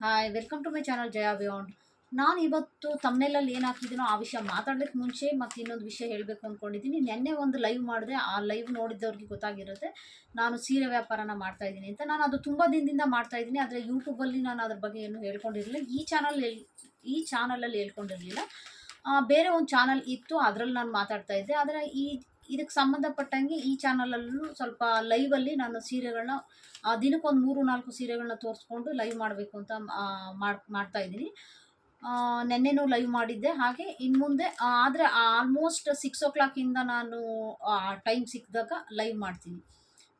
Hi welcome to my channel Jaya beyond ನಾನು ಇವತ್ತು ತಮ್ಮನೇಲಲ್ಲಿ ಏನು ಹಾಕಿದ್ದೀನೋ ಆ ವಿಷಯ ಮಾತಾಡ್ಲಿಕ್ಕೆ ಮುಂಚೆ ಮತ್ತು ಇನ್ನೊಂದು ವಿಷಯ ಹೇಳಬೇಕು ಅಂದ್ಕೊಂಡಿದ್ದೀನಿ ನೆನ್ನೆ ಒಂದು ಲೈವ್ ಮಾಡಿದೆ. ಆ ಲೈವ್ ನೋಡಿದ್ದವ್ರಿಗೆ ಗೊತ್ತಾಗಿರುತ್ತೆ. ನಾನು ಸೀರೆ ವ್ಯಾಪಾರನ ಮಾಡ್ತಾ ಇದ್ದೀನಿ ಅಂತ. ನಾನು ಅದು ತುಂಬ ದಿನದಿಂದ ಮಾಡ್ತಾ ಇದ್ದೀನಿ. ಆದರೆ ಯೂಟ್ಯೂಬಲ್ಲಿ ನಾನು ಅದ್ರ ಬಗ್ಗೆ ಏನು ಹೇಳ್ಕೊಂಡಿರಲಿಲ್ಲ. ಈ ಚಾನಲ್ ಈ ಚಾನಲಲ್ಲಿ ಹೇಳ್ಕೊಂಡಿರಲಿಲ್ಲ. ಬೇರೆ ಒಂದು ಚಾನಲ್ ಇತ್ತು. ಅದರಲ್ಲಿ ನಾನು ಮಾತಾಡ್ತಾ ಇದ್ದೆ. ಆದರೆ ಈ ಇದಕ್ಕೆ ಸಂಬಂಧಪಟ್ಟಂಗೆ ಈ ಚಾನಲಲ್ಲೂ ಸ್ವಲ್ಪ ಲೈವಲ್ಲಿ ನಾನು ಸೀರೆಗಳನ್ನ ದಿನಕ್ಕೊಂದು ಮೂರು, ನಾಲ್ಕು ಸೀರೆಗಳನ್ನ ತೋರಿಸ್ಕೊಂಡು ಲೈವ್ ಮಾಡಬೇಕು ಅಂತ ಮಾಡ್ತಾ ಇದ್ದೀನಿ. ನೆನ್ನೆನೂ ಲೈವ್ ಮಾಡಿದ್ದೆ. ಹಾಗೆ ಇನ್ನು ಮುಂದೆ ಆದರೆ ಆಲ್ಮೋಸ್ಟ್ ಸಿಕ್ಸ್ ಓ ಕ್ಲಾಕಿಂದ ನಾನು ಟೈಮ್ ಸಿಕ್ಕಿದಾಗ ಲೈವ್ ಮಾಡ್ತೀನಿ.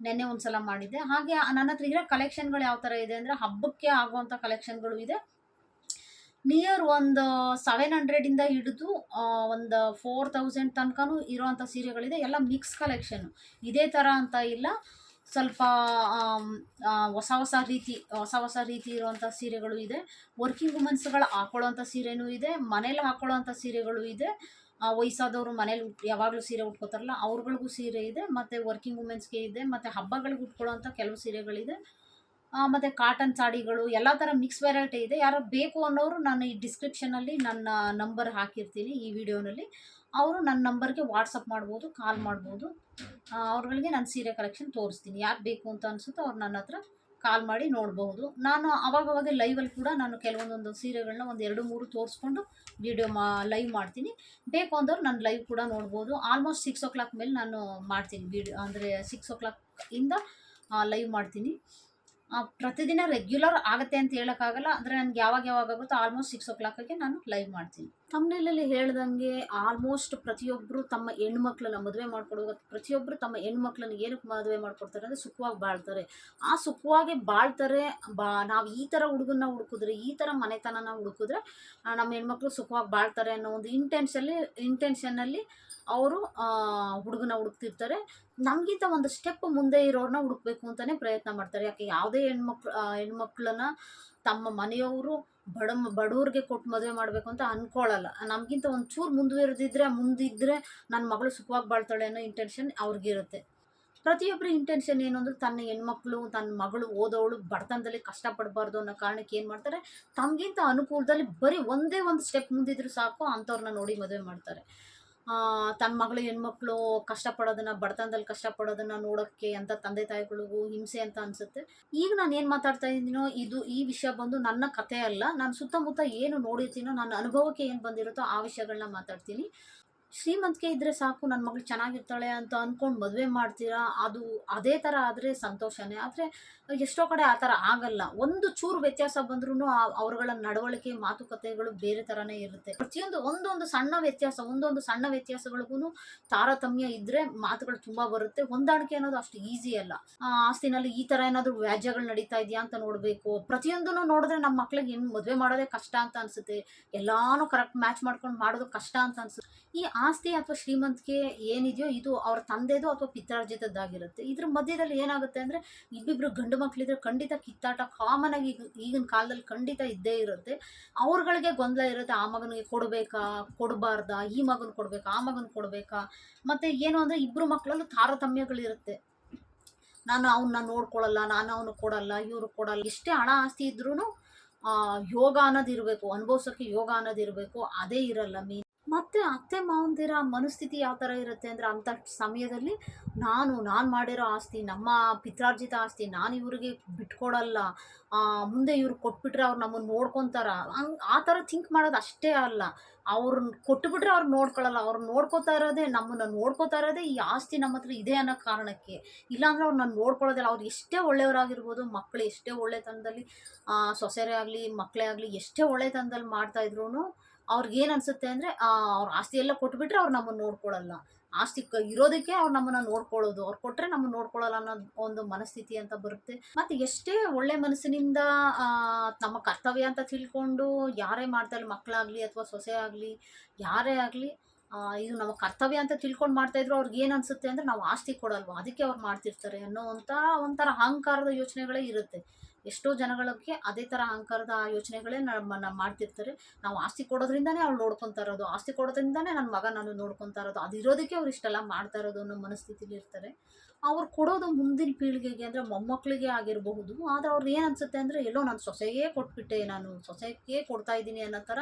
ನೆನ್ನೆ ಒಂದು ಸಲ ಮಾಡಿದ್ದೆ. ಹಾಗೆ ನನ್ನ ಹತ್ರ ಇರೋ ಕಲೆಕ್ಷನ್ಗಳು ಯಾವ ಥರ ಇದೆ ಅಂದರೆ ಹಬ್ಬಕ್ಕೆ ಆಗುವಂಥ ಕಲೆಕ್ಷನ್ಗಳು ಇದೆ. ನಿಯರ್ ಒಂದು ಸೆವೆನ್ ಹಂಡ್ರೆಡಿಂದ ಹಿಡಿದು ಒಂದು ಫೋರ್ ತೌಸಂಡ್ ತನಕನೂ ಇರೋವಂಥ ಸೀರೆಗಳಿದೆ. ಎಲ್ಲ ಮಿಕ್ಸ್ ಕಲೆಕ್ಷನ್ ಇದೇ ಥರ ಅಂತ ಇಲ್ಲ. ಸ್ವಲ್ಪ ಹೊಸ ಹೊಸ ರೀತಿ, ಹೊಸ ಹೊಸ ರೀತಿ ಇರುವಂಥ ಸೀರೆಗಳು ಇದೆ. ವರ್ಕಿಂಗ್ ವುಮೆನ್ಸ್ಗಳು ಹಾಕೊಳ್ಳೋವಂಥ ಸೀರೆನೂ ಇದೆ. ಮನೇಲಿ ಹಾಕೊಳ್ಳೋವಂಥ ಸೀರೆಗಳು ಇದೆ. ವಯಸ್ಸಾದವರು ಮನೇಲಿ ಉಟ್, ಯಾವಾಗಲೂ ಸೀರೆ ಉಟ್ಕೋತಾರಲ್ಲ, ಅವ್ರುಗಳಿಗೂ ಸೀರೆ ಇದೆ. ಮತ್ತು ವರ್ಕಿಂಗ್ ವುಮೆನ್ಸ್ಗೆ ಇದೆ. ಮತ್ತು ಹಬ್ಬಗಳಿಗೆ ಉಟ್ಕೊಳ್ಳೋವಂಥ ಕೆಲವು ಸೀರೆಗಳಿದೆ. ಮತ್ತು ಕಾಟನ್ ಸಾಡಿಗಳು ಎಲ್ಲ ಥರ ಮಿಕ್ಸ್ ವೆರೈಟಿ ಇದೆ. ಯಾರು ಬೇಕು ಅನ್ನೋರು ನಾನು ಈ ಡಿಸ್ಕ್ರಿಪ್ಷನಲ್ಲಿ ನನ್ನ ನಂಬರ್ ಹಾಕಿರ್ತೀನಿ ಈ ವಿಡಿಯೋನಲ್ಲಿ ಅವರು ನನ್ನ ನಂಬರ್ಗೆ ವಾಟ್ಸಪ್ ಮಾಡ್ಬೋದು ಕಾಲ್ ಮಾಡ್ಬೋದು. ಅವ್ರಗಳಿಗೆ ನಾನು ಸೀರೆ ಕಲೆಕ್ಷನ್ ತೋರಿಸ್ತೀನಿ. ಯಾರು ಬೇಕು ಅಂತ ಅನಿಸುತ್ತೋ ಅವ್ರು ನನ್ನ ಹತ್ರ ಕಾಲ್ ಮಾಡಿ ನೋಡಬಹುದು ನಾನು ಅವಾಗವಾಗ ಲೈವಲ್ಲಿ ಕೂಡ ನಾನು ಕೆಲವೊಂದೊಂದು ಸೀರೆಗಳನ್ನ ಒಂದು ಎರಡು ಮೂರು ತೋರಿಸ್ಕೊಂಡು ವಿಡಿಯೋ ಮಾ ಲೈವ್ ಮಾಡ್ತೀನಿ. ಬೇಕು ಅಂದವ್ರು ನಾನು ಲೈವ್ ಕೂಡ ನೋಡ್ಬೋದು. ಆಲ್ಮೋಸ್ಟ್ ಸಿಕ್ಸ್ ಓ ಕ್ಲಾಕ್ ಮೇಲೆ ನಾನು ಮಾಡ್ತೀನಿ ವಿಡಿಯೋ ಅಂದರೆ ಸಿಕ್ಸ್ ಓ ಇಂದ ಲೈವ್ ಮಾಡ್ತೀನಿ. ಪ್ರತಿದಿನ ರೆಗ್ಯುಲರ್ ಆಗುತ್ತೆ ಅಂತ ಹೇಳೋಕ್ಕಾಗಲ್ಲ. ಅಂದರೆ ನನಗೆ ಯಾವಾಗ ಯಾವಾಗ ಆಗುತ್ತೋ ಆಲ್ಮೋಸ್ಟ್ ಸಿಕ್ಸ್ ಓ ಕ್ಲಾಕಿಗೆ ನಾನು ಲೈವ್ ಮಾಡ್ತೀನಿ. ತಮ್ಮನೇಲಲ್ಲಿ ಹೇಳ್ದಂಗೆ ಆಲ್ಮೋಸ್ಟ್ ಪ್ರತಿಯೊಬ್ಬರು ತಮ್ಮ ಹೆಣ್ಮಕ್ಳನ್ನ ಮದುವೆ ಮಾಡ್ಕೊಡುವಾಗ ಪ್ರತಿಯೊಬ್ಬರು ತಮ್ಮ ಹೆಣ್ಮಕ್ಳನ್ನ ಏನಕ್ಕೆ ಮದುವೆ ಮಾಡ್ಕೊಡ್ತಾರೆ ಅಂದರೆ ಸುಖವಾಗಿ ಬಾಳ್ತಾರೆ. ಆ ಸುಖವಾಗಿ ಬಾಳ್ತಾರೆ, ಬಾ, ನಾವು ಈ ಥರ ಹುಡುಗನ್ನ ಹುಡುಕಿದ್ರೆ, ಈ ಥರ ಮನೆತನನ ಹುಡುಕಿದ್ರೆ ನಮ್ಮ ಹೆಣ್ಮಕ್ಳು ಸುಖವಾಗಿ ಬಾಳ್ತಾರೆ ಅನ್ನೋ ಒಂದು ಇಂಟೆನ್ಷಲ್ಲಿ ಇಂಟೆನ್ಷನ್ನಲ್ಲಿ ಅವರು ಹುಡುಗನ ಹುಡುಕ್ತಿರ್ತಾರೆ. ನಮಗಿಂತ ಒಂದು ಸ್ಟೆಪ್ ಮುಂದೆ ಇರೋರನ್ನ ಹುಡುಕ್ಬೇಕು ಅಂತಲೇ ಪ್ರಯತ್ನ ಮಾಡ್ತಾರೆ. ಯಾಕೆ, ಯಾವುದೇ ಹೆಣ್ಮಕ್ಳು ಹೆಣ್ಮಕ್ಳನ್ನ ತಮ್ಮ ಮನೆಯವರು ಬಡ ಬಡವ್ರಿಗೆ ಕೊಟ್ಟು ಮದುವೆ ಮಾಡಬೇಕು ಅಂತ ಅನ್ಕೊಳ್ಳಲ್ಲ ನಮಗಿಂತ ಒಂಚೂರು ಚೂರು ಮುಂದುವರೆದಿದ್ರೆ ಮುಂದಿದ್ದರೆ ನನ್ನ ಮಗಳು ಸುಖವಾಗಿ ಬಾಳ್ತಾಳೆ ಅನ್ನೋ ಇಂಟೆನ್ಷನ್ ಅವ್ರಿಗಿರುತ್ತೆ. ಪ್ರತಿಯೊಬ್ಬರ ಇಂಟೆನ್ಷನ್ ಏನು ಅಂದ್ರೆ ತನ್ನ ಹೆಣ್ಮಕ್ಳು, ತನ್ನ ಮಗಳು ಓದೋಳು ಬಡತನದಲ್ಲಿ ಕಷ್ಟಪಡಬಾರ್ದು ಅನ್ನೋ ಕಾರಣಕ್ಕೆ ಏನು ಮಾಡ್ತಾರೆ? ತಮಗಿಂತ ಅನುಕೂಲದಲ್ಲಿ ಬರೀ ಒಂದೇ ಒಂದು ಸ್ಟೆಪ್ ಮುಂದಿದ್ರು ಸಾಕು, ಅಂಥವ್ರನ್ನ ನೋಡಿ ಮದುವೆ ಮಾಡ್ತಾರೆ. ತನ್ನ ಮಗಳು ಹೆಣ್ಮಕ್ಳು ಕಷ್ಟಪಡೋದನ್ನ, ಬಡತನದಲ್ಲಿ ಕಷ್ಟಪಡೋದನ್ನ ನೋಡೋಕ್ಕೆ ಅಂತ ತಂದೆ ತಾಯಿಗಳಿಗೂ ಹಿಂಸೆ ಅಂತ ಅನಿಸುತ್ತೆ. ಈಗ ನಾನು ಏನು ಮಾತಾಡ್ತಾ ಇದ್ದೀನೋ, ಇದು ಈ ವಿಷಯ ಬಂದು ನನ್ನ ಕಥೆ ಅಲ್ಲ. ನಾನು ಸುತ್ತಮುತ್ತ ಏನು ನೋಡಿರ್ತೀನೋ, ನನ್ನ ಅನುಭವಕ್ಕೆ ಏನು ಬಂದಿರುತ್ತೋ ಆ ವಿಷಯಗಳನ್ನ ಮಾತಾಡ್ತೀನಿ. ಶ್ರೀಮಂತಿಕೆ ಇದ್ದರೆ ಸಾಕು ನನ್ನ ಮಗಳು ಚೆನ್ನಾಗಿರ್ತಾಳೆ ಅಂತ ಅಂದ್ಕೊಂಡು ಮದುವೆ ಮಾಡ್ತೀರಾ? ಅದು ಅದೇ ಥರ ಆದರೆ ಸಂತೋಷನೇ. ಆದರೆ ಎಷ್ಟೋ ಕಡೆ ಆ ಥರ ಆಗಲ್ಲ. ಒಂದು ಚೂರು ವ್ಯತ್ಯಾಸ ಬಂದ್ರೂ ಅವ್ರಗಳ ನಡವಳಿಕೆ, ಮಾತುಕತೆಗಳು ಬೇರೆ ಥರನೇ ಇರುತ್ತೆ. ಪ್ರತಿಯೊಂದು ಒಂದೊಂದು ಸಣ್ಣ ವ್ಯತ್ಯಾಸ, ಒಂದೊಂದು ಸಣ್ಣ ವ್ಯತ್ಯಾಸಗಳಿಗೂ ತಾರತಮ್ಯ ಇದ್ದರೆ ಮಾತುಗಳು ತುಂಬ ಬರುತ್ತೆ. ಹೊಂದಾಣಿಕೆ ಅನ್ನೋದು ಅಷ್ಟು ಈಸಿ ಅಲ್ಲ. ಆಸ್ತಿನಲ್ಲಿ ಈ ಥರ ಏನಾದರೂ ವ್ಯಾಜ್ಯಗಳು ನಡೀತಾ ಇದೆಯಾ ಅಂತ ನೋಡಬೇಕು. ಪ್ರತಿಯೊಂದನ್ನು ನೋಡಿದ್ರೆ ನಮ್ಮ ಮಕ್ಳಿಗೆ ಏನು ಮದುವೆ ಮಾಡೋದೇ ಕಷ್ಟ ಅಂತ ಅನಿಸುತ್ತೆ. ಎಲ್ಲಾನು ಕರೆಕ್ಟ್ ಮ್ಯಾಚ್ ಮಾಡ್ಕೊಂಡು ಮಾಡೋದು ಕಷ್ಟ ಅಂತ ಅನಿಸುತ್ತೆ. ಈ ಆಸ್ತಿ ಅಥವಾ ಶ್ರೀಮಂತಿಕೆ ಏನಿದೆಯೋ ಇದು ಅವ್ರ ತಂದೆದು ಅಥವಾ ಪಿತ್ರಾರ್ಜಿತದ್ದಾಗಿರುತ್ತೆ. ಇದ್ರ ಮಧ್ಯದಲ್ಲಿ ಏನಾಗುತ್ತೆ ಅಂದರೆ ಇಬ್ಬಿಬ್ರು ಗಂಡು ಮಕ್ಕಳಿದ್ರೆ ಖಂಡಿತ ಕಿತ್ತಾಟ ಕಾಮನ್ ಆಗಿ ಈಗ, ಈಗಿನ ಕಾಲದಲ್ಲಿ ಖಂಡಿತ ಇದ್ದೇ ಇರುತ್ತೆ. ಅವ್ರಗಳಿಗೆ ಗೊಂದಲ ಇರುತ್ತೆ, ಆ ಮಗನಿಗೆ ಕೊಡಬೇಕಾ, ಕೊಡಬಾರ್ದಾ, ಈ ಮಗನ ಕೊಡಬೇಕಾ, ಆ ಮಗನ ಕೊಡಬೇಕಾ? ಮತ್ತು ಏನು ಅಂದರೆ ಇಬ್ಬರು ಮಕ್ಕಳಲ್ಲೂ ತಾರತಮ್ಯಗಳಿರುತ್ತೆ. ನಾನು ಅವನ್ನ ನೋಡ್ಕೊಳ್ಳಲ್ಲ ನಾನು ಅವನು ಕೊಡಲ್ಲ, ಇವರು ಕೊಡಲ್ಲ. ಎಷ್ಟೇ ಹಣ ಆಸ್ತಿ ಇದ್ರೂ ಯೋಗ ಅನ್ನೋದು ಇರಬೇಕು ಅನುಭವಿಸೋಕ್ಕೆ ಯೋಗ ಅನ್ನೋದು ಇರಬೇಕು ಅದೇ ಇರಲ್ಲ ಮೀನ್ ಮತ್ತು ಅತ್ತೆ ಮಾವಂದಿರ ಮನಸ್ಥಿತಿ ಯಾವ ಥರ ಇರುತ್ತೆ ಅಂದರೆ ಅಂಥ ಸಮಯದಲ್ಲಿ ನಾನು ನಾನು ಮಾಡಿರೋ ಆಸ್ತಿ, ನಮ್ಮ ಪಿತ್ರಾರ್ಜಿತ ಆಸ್ತಿ, ನಾನು ಇವ್ರಿಗೆ ಬಿಟ್ಕೊಡಲ್ಲ. ಮುಂದೆ ಇವ್ರು ಕೊಟ್ಬಿಟ್ರೆ ಅವ್ರು ನಮ್ಮನ್ನು ನೋಡ್ಕೊತಾರ. ಹಂಗೆ ಆ ಥರ ಥಿಂಕ್ ಮಾಡೋದು ಅಷ್ಟೇ ಅಲ್ಲ. ಅವ್ರನ್ನ ಕೊಟ್ಟುಬಿಟ್ರೆ ಅವ್ರು ನೋಡ್ಕೊಳ್ಳಲ್ಲ ಅವ್ರು ನೋಡ್ಕೋತಾ ಇರೋದೇ ನಮ್ಮನ್ನು ನೋಡ್ಕೋತಾ ಇರೋದೇ ಈ ಆಸ್ತಿ ನಮ್ಮ ಹತ್ರ ಇದೆ ಅನ್ನೋ ಕಾರಣಕ್ಕೆ. ಇಲ್ಲಾಂದ್ರೆ ಅವ್ರು ನಾನು ನೋಡ್ಕೊಳ್ಳೋದಿಲ್ಲ. ಅವ್ರು ಎಷ್ಟೇ ಒಳ್ಳೆಯವರಾಗಿರ್ಬೋದು ಮಕ್ಕಳು ಎಷ್ಟೇ ಒಳ್ಳೆತನದಲ್ಲಿ ಸೊಸೆರೇ ಆಗಲಿ ಮಕ್ಕಳೇ ಆಗಲಿ, ಎಷ್ಟೇ ಒಳ್ಳೆತನದಲ್ಲಿ ಮಾಡ್ತಾ ಇದ್ರು ಅವ್ರಿಗೇನು ಅನಿಸುತ್ತೆ ಅಂದರೆ ಅವ್ರ ಆಸ್ತಿ ಎಲ್ಲ ಕೊಟ್ಬಿಟ್ರೆ ಅವ್ರು ನಮ್ಮನ್ನು ನೋಡ್ಕೊಳ್ಳಲ್ಲ ಆಸ್ತಿ ಇರೋದಕ್ಕೆ ಅವ್ರು ನಮ್ಮನ್ನು ನೋಡ್ಕೊಳ್ಳೋದು. ಅವ್ರು ಕೊಟ್ಟರೆ ನಮ್ಮನ್ನು ನೋಡ್ಕೊಳ್ಳಲ್ಲ ಅನ್ನೋ ಒಂದು ಮನಸ್ಥಿತಿ ಅಂತ ಬರುತ್ತೆ. ಮತ್ತು ಎಷ್ಟೇ ಒಳ್ಳೆ ಮನಸ್ಸಿನಿಂದ ನಮ್ಮ ಕರ್ತವ್ಯ ಅಂತ ತಿಳ್ಕೊಂಡು ಯಾರೇ ಮಾಡ್ತಾರೆ ಮಕ್ಕಳಾಗಲಿ ಅಥವಾ ಸೊಸೆ ಆಗಲಿ, ಯಾರೇ ಆಗಲಿ ಇದು ನಮ್ಮ ಕರ್ತವ್ಯ ಅಂತ ತಿಳ್ಕೊಂಡು ಮಾಡ್ತಾಯಿದ್ರು ಅವ್ರಿಗೆ ಏನು ಅನಿಸುತ್ತೆ ಅಂದರೆ ನಾವು ಆಸ್ತಿ ಕೊಡಲ್ವಾ, ಅದಕ್ಕೆ ಅವ್ರು ಮಾಡ್ತಿರ್ತಾರೆ ಅನ್ನೋ ಒಂಥರ ಒಂಥರ ಅಹಂಕಾರದ ಯೋಚನೆಗಳೇ ಇರುತ್ತೆ. ಎಷ್ಟೋ ಜನಗಳಿಗೆ ಅದೇ ಥರ ಅಹಂಕಾರದ ಯೋಚನೆಗಳೇ ನಮ್ಮನ್ನು ಮಾಡ್ತಿರ್ತಾರೆ. ನಾವು ಆಸ್ತಿ ಕೊಡೋದ್ರಿಂದನೇ ಅವ್ರು ನೋಡ್ಕೊತಾ ಇರೋದು, ಆಸ್ತಿ ಕೊಡೋದ್ರಿಂದನೇ ನನ್ನ ಮಗ ನಾನು ನೋಡ್ಕೊತಾ ಇರೋದು ಅದು ಇರೋದಕ್ಕೆ ಅವ್ರು ಇಷ್ಟೆಲ್ಲ ಮಾಡ್ತಾ ಇರೋದು ಅನ್ನೋ ಮನಸ್ಥಿತಿಲಿ ಇರ್ತಾರೆ. ಅವ್ರು ಕೊಡೋದು ಮುಂದಿನ ಪೀಳಿಗೆಗೆ ಅಂದರೆ ಮೊಮ್ಮಕ್ಕಳಿಗೆ ಆಗಿರಬಹುದು. ಆದರೆ ಅವ್ರು ಏನು ಅನಿಸುತ್ತೆ ಅಂದರೆ, ಎಲ್ಲೋ ನಾನು ಸೊಸೆಗೆ ಕೊಟ್ಬಿಟ್ಟೆ, ನಾನು ಸೊಸೆಗೆ ಕೊಡ್ತಾ ಇದ್ದೀನಿ ಅನ್ನೋ ಥರ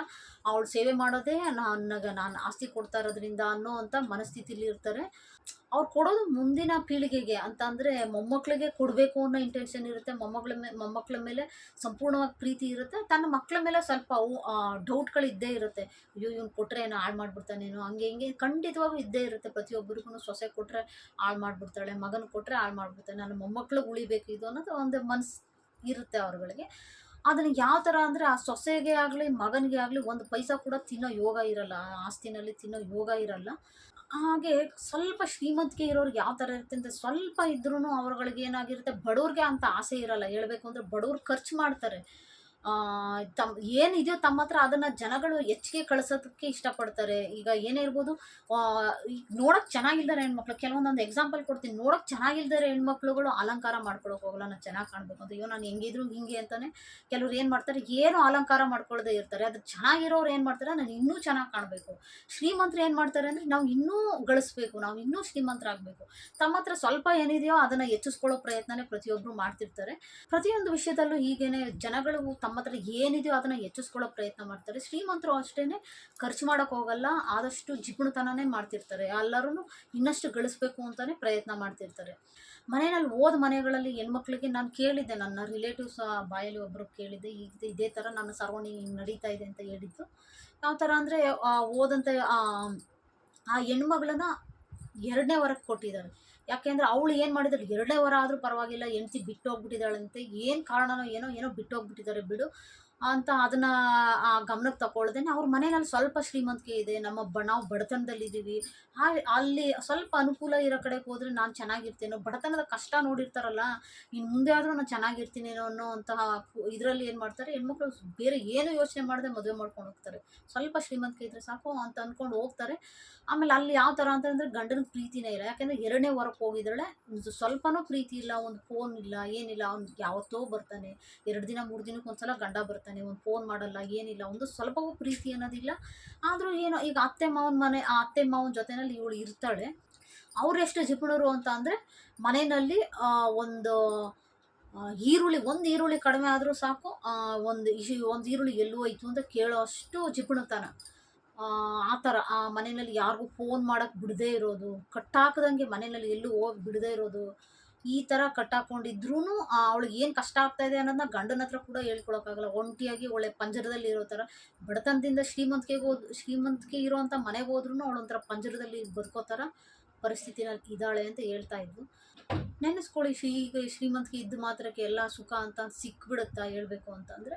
ಅವಳು ಸೇವೆ ಮಾಡೋದೇ ನನಗೆ ನಾನು ಆಸ್ತಿ ಕೊಡ್ತಾ ಇರೋದ್ರಿಂದ ಅನ್ನೋ ಅಂಥ ಮನಸ್ಥಿತಿಲಿ ಇರ್ತಾರೆ. ಅವ್ರು ಕೊಡೋದು ಮುಂದಿನ ಪೀಳಿಗೆಗೆ ಅಂತ ಅಂದರೆ ಮೊಮ್ಮಕ್ಕಳಿಗೆ ಕೊಡಬೇಕು ಅನ್ನೋ ಇಂಟೆನ್ಷನ್ ಇರುತ್ತೆ. ಮೊಮ್ಮಗಳ ಮೇಲೆ ಮೊಮ್ಮಕ್ಕಳ ಮೇಲೆ ಸಂಪೂರ್ಣವಾಗಿ ಪ್ರೀತಿ ಇರುತ್ತೆ. ತನ್ನ ಮಕ್ಕಳ ಮೇಲೆ ಸ್ವಲ್ಪ ಅವು ಡೌಟ್ಗಳು ಇದ್ದೇ ಇರುತ್ತೆ. ಅಯ್ಯೋ, ಇವ್ನು ಕೊಟ್ಟರೆ ಏನೋ ಹಾಳು ಮಾಡಿಬಿಡ್ತಾನೇನು, ಹಂಗೆ ಹಿಂಗೆ. ಖಂಡಿತವಾಗೂ ಇದ್ದೇ ಇರುತ್ತೆ. ಪ್ರತಿಯೊಬ್ಬರಿಗೂ ಸೊಸೆ ಕೊಟ್ಟರೆ ಹಾಳು ಮಾಡಿಬಿಡ್ತಾಳೆ. ಮಗನ ಕೊಟ್ಟರೆ ಹಾಳು ಮಾಡ್ಬಿಡ್ತೇನೆ ನನ್ನ ಮೊಮ್ಮಕ್ಳಿಗೆ ಉಳಿಬೇಕು ಇದು ಅನ್ನೋದು ಒಂದು ಮನಸ್ಸು ಇರುತ್ತೆ ಅವ್ರುಗಳಿಗೆ. ಅದನ್ನ ಯಾವ ಥರ ಅಂದರೆ ಆ ಸೊಸೆಗೆ ಆಗಲಿ, ಮಗನಿಗೆ ಆಗಲಿ ಒಂದು ಪೈಸಾ ಕೂಡ ತಿನ್ನೋ ಯೋಗ ಇರಲ್ಲ ಆಸ್ತಿನಲ್ಲಿ ತಿನ್ನೋ ಯೋಗ ಇರಲ್ಲ. ಹಾಗೆ ಸ್ವಲ್ಪ ಶ್ರೀಮಂತಿಕೆ ಇರೋರಿಗೆ ಯಾವ ಥರ ಇರುತ್ತೆ ಅಂದರೆ ಸ್ವಲ್ಪ ಇದ್ರೂ ಅವ್ರುಗಳಿಗೆ ಏನಾಗಿರುತ್ತೆ, ಬಡವ್ರಿಗೆ ಅಂತ ಆಸೆ ಇರಲ್ಲ. ಹೇಳ್ಬೇಕು ಅಂದರೆ ಬಡವ್ರು ಖರ್ಚು ಮಾಡ್ತಾರೆ. ತಮ್ಮ ಏನಿದೆಯೋ ತಮ್ಮ ಹತ್ರ ಅದನ್ನು ಜನಗಳು ಹೆಚ್ಚಿಗೆ ಕಳ್ಸೋದಕ್ಕೆ ಇಷ್ಟಪಡ್ತಾರೆ. ಈಗ ಏನೇ ಇರ್ಬೋದು ನೋಡೋಕೆ ಚೆನ್ನಾಗಿಲ್ದಾರೆ ಹೆಣ್ಮಕ್ಳು. ಕೆಲವೊಂದೊಂದು ಎಕ್ಸಾಂಪಲ್ ಕೊಡ್ತೀನಿ. ನೋಡೋಕೆ ಚೆನ್ನಾಗಿಲ್ದಾರೆ ಹೆಣ್ಮಕ್ಳುಗಳು ಅಲಂಕಾರ ಮಾಡ್ಕೊಳಕ್ಕೆ ಹೋಗಲ್ಲ, ನಾನು ಚೆನ್ನಾಗಿ ಕಾಣಬೇಕು ಅಂತ. ಅಯ್ಯೋ, ನಾನು ಹೆಂಗಿದ್ರು ಹಿಂಗೆ ಅಂತಾನೆ ಕೆಲವ್ರು ಏನು ಮಾಡ್ತಾರೆ, ಏನು ಅಲಂಕಾರ ಮಾಡ್ಕೊಳ್ಳದೆ ಇರ್ತಾರೆ. ಅದು ಚೆನ್ನಾಗಿರೋರು ಏನು ಮಾಡ್ತಾರೆ, ನಾನು ಇನ್ನೂ ಚೆನ್ನಾಗಿ ಕಾಣಬೇಕು. ಶ್ರೀಮಂತರು ಏನು ಮಾಡ್ತಾರೆ ಅಂದರೆ, ನಾವು ಇನ್ನೂ ಗಳಿಸ್ಬೇಕು, ನಾವು ಇನ್ನೂ ಶ್ರೀಮಂತರಾಗಬೇಕು. ತಮ್ಮ ಹತ್ರ ಸ್ವಲ್ಪ ಏನಿದೆಯೋ ಅದನ್ನು ಹೆಚ್ಚಿಸ್ಕೊಳ್ಳೋ ಪ್ರಯತ್ನನೇ ಪ್ರತಿಯೊಬ್ಬರು ಮಾಡ್ತಿರ್ತಾರೆ. ಪ್ರತಿಯೊಂದು ವಿಷಯದಲ್ಲೂ ಹೀಗೇನೆ ಜನಗಳು ತಮ್ಮ ಹತ್ರ ಏನಿದೆಯೋ ಅದನ್ನು ಹೆಚ್ಚಿಸ್ಕೊಳ್ಳೋ ಪ್ರಯತ್ನ ಮಾಡ್ತಾರೆ. ಶ್ರೀಮಂತರು ಅಷ್ಟೇ ಖರ್ಚು ಮಾಡಕ್ ಹೋಗಲ್ಲ, ಆದಷ್ಟು ಜಿಪುಣತನನೇ ಮಾಡ್ತಿರ್ತಾರೆ. ಎಲ್ಲರೂ ಇನ್ನಷ್ಟು ಗಳಿಸ್ಬೇಕು ಅಂತಲೇ ಪ್ರಯತ್ನ ಮಾಡ್ತಿರ್ತಾರೆ. ಮನೆಯಲ್ಲಿ ಓದ್ ಮನೆಗಳಲ್ಲಿ ಹೆಣ್ಮಕ್ಳಿಗೆ ನಾನು ಕೇಳಿದ್ದೆ, ನನ್ನ ರಿಲೇಟಿವ್ಸ್ ಬಾಯಲ್ಲಿ ಒಬ್ಬರು ಕೇಳಿದ್ದೆ ಈಗ ಇದೇ ಥರ ನನ್ನ ಸರೌಂಡಿಂಗ್ ನಡೀತಾ ಇದೆ ಅಂತ ಹೇಳಿದ್ದು. ಯಾವ ಥರ ಅಂದರೆ ಓದಂತ ಆ ಹೆಣ್ಮಗಳನ್ನ ಎರಡನೇ ವರಕ್ಕೆ ಕೊಟ್ಟಿದ್ದಾರೆ. ಯಾಕೆಂದರೆ ಅವಳು ಏನು ಮಾಡಿದ್ರು? ಎರಡೇ ವಾರ ಆದರೂ ಪರವಾಗಿಲ್ಲ ಹೆಂಡ್ತಿ ಬಿಟ್ಟು ಹೋಗ್ಬಿಟ್ಟಿದ್ದಾಳಂತೆ ಏನು ಕಾರಣನೋ ಏನೋ ಏನೋ ಬಿಟ್ಟು ಹೋಗ್ಬಿಟ್ಟಿದ್ದಾರೆ ಬಿಡು. ಅಂತ ಅದನ್ನು ಆ ಗಮನಕ್ಕೆ ತಗೊಳ್ದೇನೆ ಅವ್ರ ಮನೆಯಲ್ಲಿ ಸ್ವಲ್ಪ ಶ್ರೀಮಂತಿಕೆ ಇದೆ, ನಮ್ಮ ಬ, ನಾವು ಬಡತನದಲ್ಲಿದ್ದೀವಿ. ಅಲ್ಲಿ ಸ್ವಲ್ಪ ಅನುಕೂಲ ಇರೋ ಕಡೆಗೆ ಹೋದರೆ ನಾನು ಚೆನ್ನಾಗಿರ್ತೇನೋ, ಬಡತನದ ಕಷ್ಟ ನೋಡಿರ್ತಾರಲ್ಲ ಇನ್ನು ಮುಂದೆ ಆದರೂ ನಾನು ಚೆನ್ನಾಗಿರ್ತೀನೇನೋ ಅನ್ನೋ ಅಂತಹ ಇದರಲ್ಲಿ ಏನು ಮಾಡ್ತಾರೆ, ಹೆಣ್ಮಕ್ಳು ಬೇರೆ ಏನು ಯೋಚನೆ ಮಾಡದೆ ಮದುವೆ ಮಾಡ್ಕೊಂಡು ಹೋಗ್ತಾರೆ. ಸ್ವಲ್ಪ ಶ್ರೀಮಂತಿಕೆ ಇದ್ದರೆ ಸಾಕು ಅಂತ ಅಂದ್ಕೊಂಡು ಹೋಗ್ತಾರೆ. ಆಮೇಲೆ ಅಲ್ಲಿ ಯಾವ ಥರ ಅಂತಂದರೆ ಗಂಡನ ಪ್ರೀತಿನೇ ಇಲ್ಲ. ಯಾಕೆಂದರೆ ಎರಡನೇ ವಾರಕ್ಕೆ ಹೋಗಿದ್ದಾಳೆ ಸ್ವಲ್ಪನೂ ಪ್ರೀತಿ ಇಲ್ಲ, ಒಂದು ಫೋನ್ ಇಲ್ಲ, ಏನಿಲ್ಲ, ಅವ್ನು ಯಾವತ್ತೋ ಬರ್ತಾನೆ. ಎರಡು ದಿನ, ಮೂರು ದಿನಕ್ಕೆ ಒಂದ್ಸಲ ಗಂಡ ಬರ್ತಾನೆ. ಒಂದು ಫೋನ್ ಮಾಡಲ್ಲ, ಏನಿಲ್ಲ, ಒಂದು ಸ್ವಲ್ಪವೂ ಪ್ರೀತಿ ಅನ್ನೋದಿಲ್ಲ. ಆದರೂ ಏನೋ, ಈಗ ಅತ್ತೆ ಮಾವನ ಮನೆ, ಆ ಅತ್ತೆ ಮಾವನ ಜೊತೆನಲ್ಲಿ ಇವಳು ಇರ್ತಾಳೆ. ಅವ್ರು ಎಷ್ಟು ಜಿಪುಣರು ಅಂತ ಅಂದರೆ, ಮನೆಯಲ್ಲಿ ಒಂದು ಈರುಳ್ಳಿ ಒಂದು ಈರುಳ್ಳಿ ಕಡಿಮೆ ಆದರೂ ಸಾಕು ಒಂದು ಒಂದು ಈರುಳ್ಳಿ ಎಲ್ಲೂ ಹೋಯ್ತು ಅಂತ ಕೇಳೋ ಅಷ್ಟು ಜಿಪುಣತನ ಆ ಥರ, ಆ ಮನೆಯಲ್ಲಿ ಯಾರಿಗೂ ಫೋನ್ ಮಾಡೋಕ್ಕೆ ಬಿಡದೇ ಇರೋದು, ಕಟ್ಟಾಕ್ದಂಗೆ ಮನೆಯಲ್ಲಿ ಎಲ್ಲೂ ಹೋಗಿ ಬಿಡದೇ ಇರೋದು ಈ ಥರ ಕಟ್ಟಾಕೊಂಡಿದ್ರೂ ಅವಳಿಗೆ ಏನು ಕಷ್ಟ ಆಗ್ತಾ ಇದೆ ಅನ್ನೋದನ್ನ ಗಂಡನ ಹತ್ರ ಕೂಡ ಹೇಳ್ಕೊಳಕ್ಕಾಗಲ್ಲ. ಒಂಟಿಯಾಗಿ ಒಳ್ಳೆ ಪಂಜರದಲ್ಲಿ ಇರೋ ಥರ ಬಡತನದಿಂದ ಶ್ರೀಮಂತಿಕೆಗೆ ಹೋದ್ ಶ್ರೀಮಂತಿಕೆ ಇರೋವಂಥ ಮನೆಗೆ ಹೋದ್ರೂ ಅವಳೊಂಥರ ಪಂಜರದಲ್ಲಿ ಬದುಕೋ ಥರ ಪರಿಸ್ಥಿತಿನಲ್ಲಿ ಇದ್ದಾಳೆ ಅಂತ ಹೇಳ್ತಾ ಇದ್ಲು. ನೆನೆಸ್ಕೊಳ್ಳಿ, ಶ್ರೀ, ಈಗ ಶ್ರೀಮಂತಿಕೆ ಇದ್ದ ಮಾತ್ರಕ್ಕೆ ಎಲ್ಲ ಸುಖ ಅಂತ ಸಿಕ್ಬಿಡುತ್ತಾ ಹೇಳ್ಬೇಕು ಅಂತಂದರೆ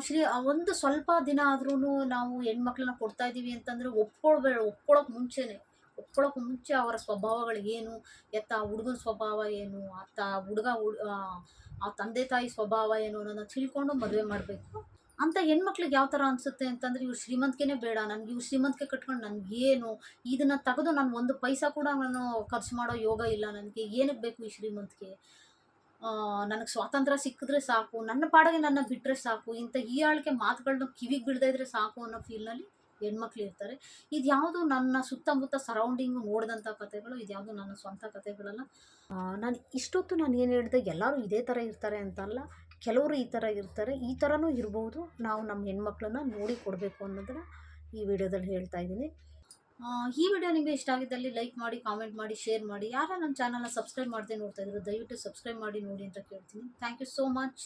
ಶ್ರೀ ಒಂದು ಸ್ವಲ್ಪ ದಿನ ಆದ್ರೂ ನಾವು ಹೆಣ್ಮಕ್ಳನ್ನ ಕೊಡ್ತಾ ಇದೀವಿ ಅಂತಂದರೆ ಒಪ್ಕೊಳ್ಬೇಡ ಒಪ್ಕೊಳ್ಳೋಕೆ ಮುಂಚೆನೇ ಒಪ್ಕೊಳ್ಳೋಕೆ ಮುಂಚೆ ಅವರ ಸ್ವಭಾವಗಳು ಏನು ಎತ್ತ ಹುಡುಗನ ಸ್ವಭಾವ ಏನು ಅತ್ತ ಹುಡುಗ ಆ ತಂದೆ ತಾಯಿ ಸ್ವಭಾವ ಏನು ಅನ್ನೋದನ್ನ ತಿಳ್ಕೊಂಡು ಮದುವೆ ಮಾಡಬೇಕು. ಅಂತ ಹೆಣ್ಮಕ್ಳಿಗೆ ಯಾವ ಥರ ಅನಿಸುತ್ತೆ ಅಂತಂದರೆ ಇವ್ರು ಶ್ರೀಮಂತಿಕೆನೇ ಬೇಡ, ನನಗೆ ಇವ್ರು ಶ್ರೀಮಂತಿಕೆ ಕಟ್ಕೊಂಡು ನನಗೇನು ಇದನ್ನು ತೆಗೆದು ನಾನು ಒಂದು ಪೈಸಾ ಕೂಡ ನಾನು ಖರ್ಚು ಮಾಡೋ ಯೋಗ ಇಲ್ಲ, ನನಗೆ ಏನಕ್ಕೆ ಬೇಕು ಈ ಶ್ರೀಮಂತಿಕೆ? ನನಗೆ ಸ್ವಾತಂತ್ರ್ಯ ಸಿಕ್ಕಿದ್ರೆ ಸಾಕು, ನನ್ನ ಪಾಡಿಗೆ ನನ್ನ ಬಿಟ್ಟರೆ ಸಾಕು, ಇಂಥ ಈ ಆಳ್ಕೆ ಮಾತುಗಳನ್ನ ಕಿವಿಗೆ ಬಿಡದೇ ಇದ್ರೆ ಸಾಕು ಅನ್ನೋ ಫೀಲ್ನಲ್ಲಿ ಹೆಣ್ಮಕ್ಳು ಇರ್ತಾರೆ. ಇದು ಯಾವುದು ನನ್ನ ಸುತ್ತಮುತ್ತ ಸರೌಂಡಿಂಗು ನೋಡಿದಂಥ ಕಥೆಗಳು, ಇದು ಯಾವುದು ನನ್ನ ಸ್ವಂತ ಕಥೆಗಳಲ್ಲ. ನಾನು ಇಷ್ಟೊತ್ತು ನಾನು ಏನು ಹೇಳಿದೆ, ಎಲ್ಲರೂ ಇದೇ ಥರ ಇರ್ತಾರೆ ಅಂತಲ್ಲ, ಕೆಲವರು ಈ ಥರ ಇರ್ತಾರೆ, ಈ ಥರನೂ ಇರ್ಬೋದು. ನಾವು ನಮ್ಮ ಹೆಣ್ಮಕ್ಳನ್ನ ನೋಡಿ ಕೊಡಬೇಕು ಅನ್ನೋದನ್ನು ಈ ವಿಡಿಯೋದಲ್ಲಿ ಹೇಳ್ತಾ ಇದ್ದೀನಿ. ಈ ವಿಡಿಯೋ ನಿಮಗೆ ಇಷ್ಟ ಆಗಿದ್ದಲ್ಲಿ ಲೈಕ್ ಮಾಡಿ, ಕಾಮೆಂಟ್ ಮಾಡಿ, ಶೇರ್ ಮಾಡಿ. ಯಾರು ನನ್ನ ಚಾನಲ್ನ ಸಬ್ಸ್ಕ್ರೈಬ್ ಮಾಡದೆ ನೋಡ್ತಾ ಇದ್ರು, ದಯವಿಟ್ಟು ಸಬ್ಸ್ಕ್ರೈಬ್ ಮಾಡಿ ನೋಡಿ ಅಂತ ಕೇಳ್ತೀನಿ. Thank you so much.